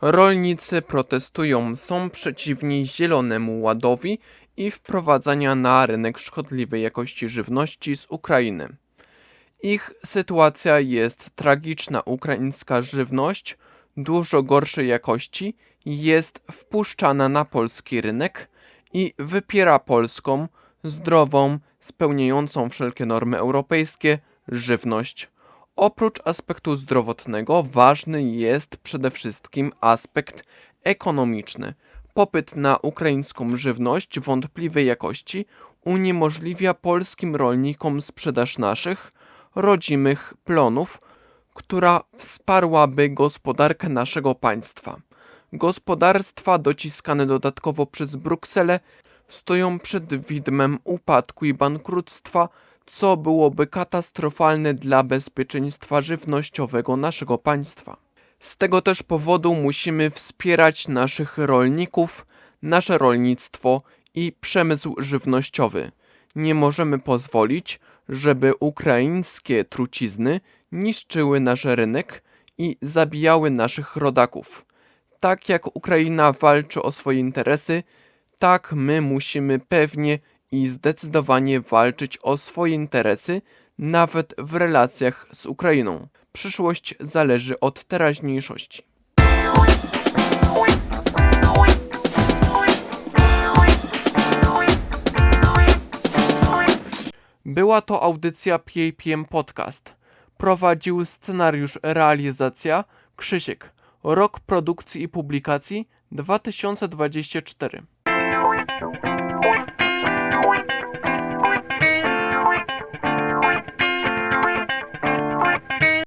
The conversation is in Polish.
Rolnicy protestują, są przeciwni Zielonemu Ładowi i wprowadzania na rynek szkodliwej jakości żywności z Ukrainy. Ich sytuacja jest tragiczna. Ukraińska żywność dużo gorszej jakości jest wpuszczana na polski rynek i wypiera polską, zdrową, spełniającą wszelkie normy europejskie żywność. Oprócz aspektu zdrowotnego ważny jest przede wszystkim aspekt ekonomiczny. Popyt na ukraińską żywność wątpliwej jakości uniemożliwia polskim rolnikom sprzedaż naszych rodzimych plonów, która wsparłaby gospodarkę naszego państwa. Gospodarstwa dociskane dodatkowo przez Brukselę stoją przed widmem upadku i bankructwa, co byłoby katastrofalne dla bezpieczeństwa żywnościowego naszego państwa. Z tego też powodu musimy wspierać naszych rolników, nasze rolnictwo i przemysł żywnościowy. Nie możemy pozwolić, żeby ukraińskie trucizny niszczyły nasz rynek i zabijały naszych rodaków. Tak jak Ukraina walczy o swoje interesy, tak my musimy pewnie i zdecydowanie walczyć o swoje interesy, nawet w relacjach z Ukrainą. Przyszłość zależy od teraźniejszości. Była to audycja PAPM Podcast. Prowadził scenariusz realizacja Krzysiek. Rok produkcji i publikacji 2024.